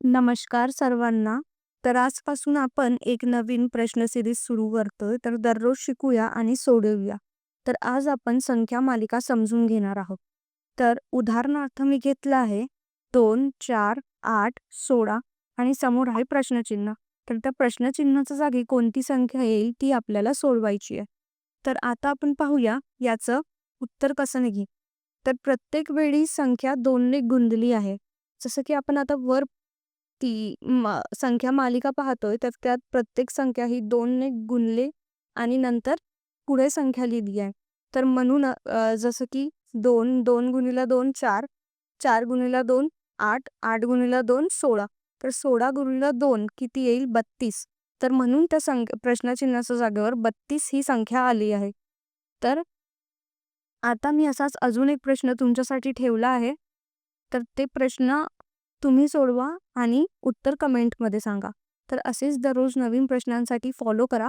नमस्कार सर्वांना. तर आजपासून आपण एक नवीन प्रश्न सिरीज सुरू करतोय. तर दररोज शिकूया आणि सोडवूया. तर आज आपण संख्या मालिका समजून घेणार आहोत. तर उदाहरणार्थ मी घेतलं आहे दोन, चार, आठ, सोळा आणि समोर आहे प्रश्नचिन्ह. तर त्या प्रश्नचिन्हाच्या जागी कोणती संख्या येईल ती आपल्याला सोडवायची आहे. तर आता आपण पाहूया याचं उत्तर कसं निघेल. तर प्रत्येक वेळी संख्या दोनने गुंदली आहे. जसं की आपण आता वर ती मा संख्या मालिका पाहतोय तर त्यात प्रत्येक संख्या ही दोनने गुणले आणि नंतर पुढे संख्या लिहिली आहे. तर म्हणून जसं की दोन, दोन गुणीला दोन चार, चार गुणीला दोन आठ, आठ गुणीला दोन सोळा. तर सोळा गुणीला दोन किती येईल बत्तीस. तर म्हणून त्या संख्या प्रश्नचिन्हाच्या जागेवर बत्तीस ही संख्या आली आहे. तर आता मी असाच अजून एक प्रश्न तुमच्यासाठी ठेवला आहे. तर ते प्रश्न तुम्ही सोडवा आणि उत्तर कमेंटमध्ये सांगा. तर असेच दररोज नवीन प्रश्नांसाठी फॉलो करा.